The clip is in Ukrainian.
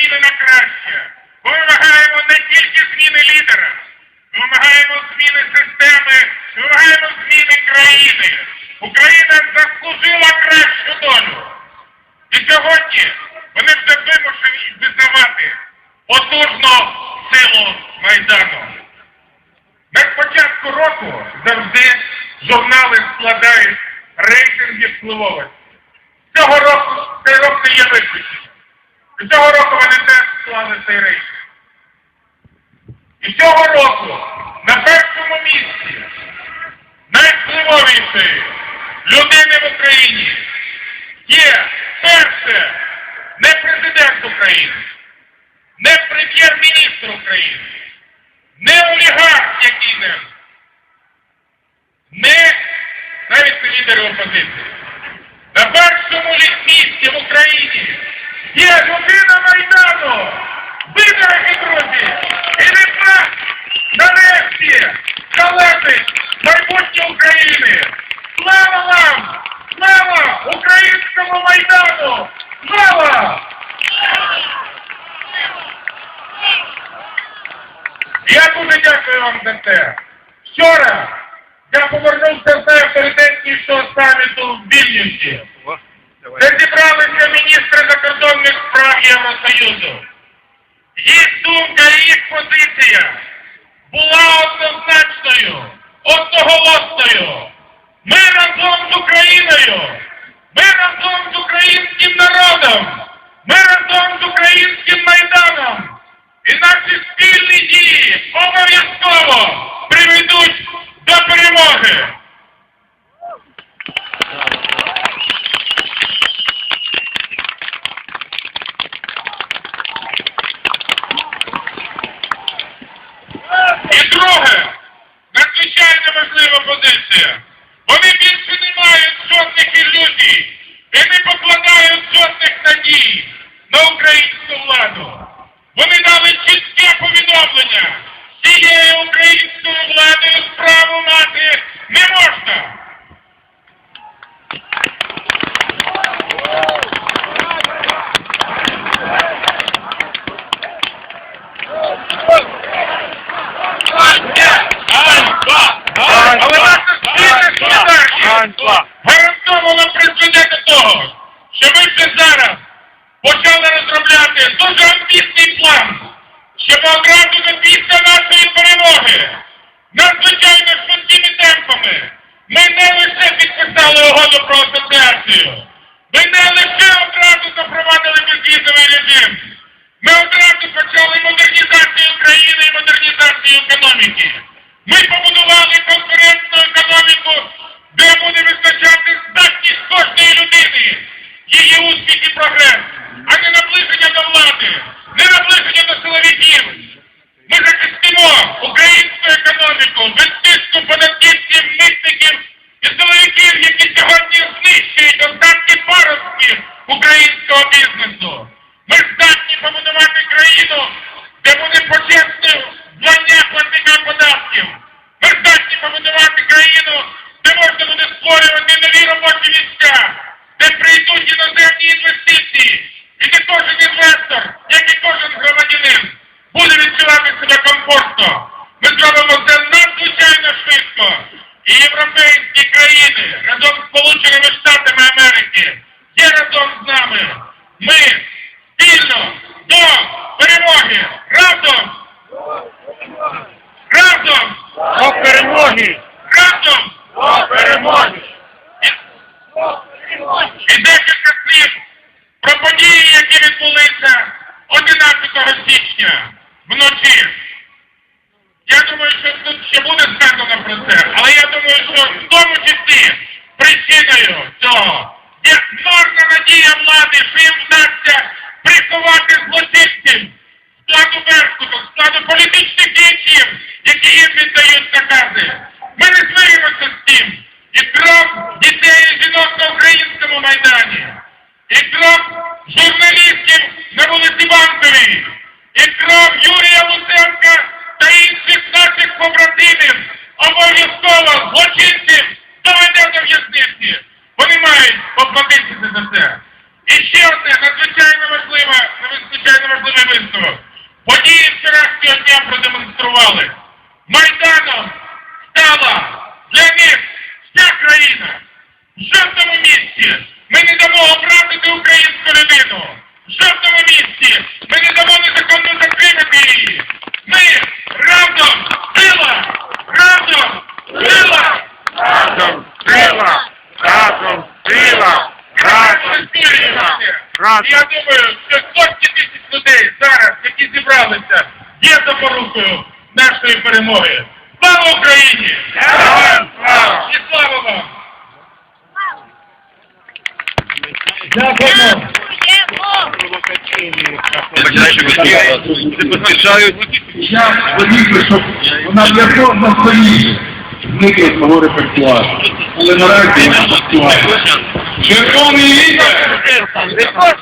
зміни на краще. Ми вимагаємо не тільки зміни лідера, ми вимагаємо зміни системи, ми вимагаємо зміни країни. Україна заслужила кращу долю. І сьогодні вони вже вимушені визнавати потужну силу Майдану. На початку року завжди журнали складають рейтинги впливовості. Цього року цей рок не є виключенням. І цього року вони теж склали цей рейтинг. І цього року на першому місці найвпливовішої людини в Україні є перше не президент України, не прем'єр-міністр України, не олігарх який-небудь, не навіть не лідери опозиції. На першому місці в Україні є людина Майдану. Ви, дорогі друзі, і від нас нарешті залежить майбутнє України. Слава вам! Слава українському Майдану! Слава! Я дуже дякую вам за це. Вчора я повернувся з найавторитетнішого саміту в Вільнюсі. Де зібралися міністри закордонних справ Євросоюзу. Їх думка і їх позиція була однозначною, одноголосною. Ми разом з Україною, ми разом з українським народом, ми разом з українським майданом. І наші спільні дії обов'язково приведуть до перемоги. Ганьба! гарантовано призведе до того, що ми вже зараз почали розробляти дуже амбітний план, щоб одразу до після нашої перемоги, надзвичайно швидкими темпами, ми не лише підписали угоду про асоціацію, ми не лише одразу запровадили безвізовий режим, створювати нові робочі місця, де прийдуть іноземні інвестиції. І де кожен інвестор, як і кожен громадянин, буде відчувати себе комфортно. Ми зробимо це надзвичайно швидко. І європейські країни разом з Сполученими Штатами Америки є разом з нами. Ми спільно до перемоги разом! Разом! До перемоги! І декілька слів про події, які відбулися 11 січня вночі. Я думаю, що тут ще буде сказано про це, але я думаю, що в тому числі причиною цього є марна надія влади, що їм вдасться приховати злочинців поплатитися за це. І ще одне надзвичайно важливе, надзвичайно важливий висновок. Події вчорашнього дня продемонстрували. Майданом стала для них вся країна. В жодному місці ми не дамо образити українську людину. В жодному місці ми не дамо незаконно затримати її. Ми разом сила! Разом сила! Разом сила! Разом сила! Разом сила! Разом Я думаю, що сотні тисяч людей зараз, які зібралися, є запорукою нашої перемоги. Слава Україні! Героям слава! І слава вам! Дякуємо. Я звонив, щоб вона для кожного столі зникла з мого репертуару. Але наразі не актуально. Червоний! Повірте,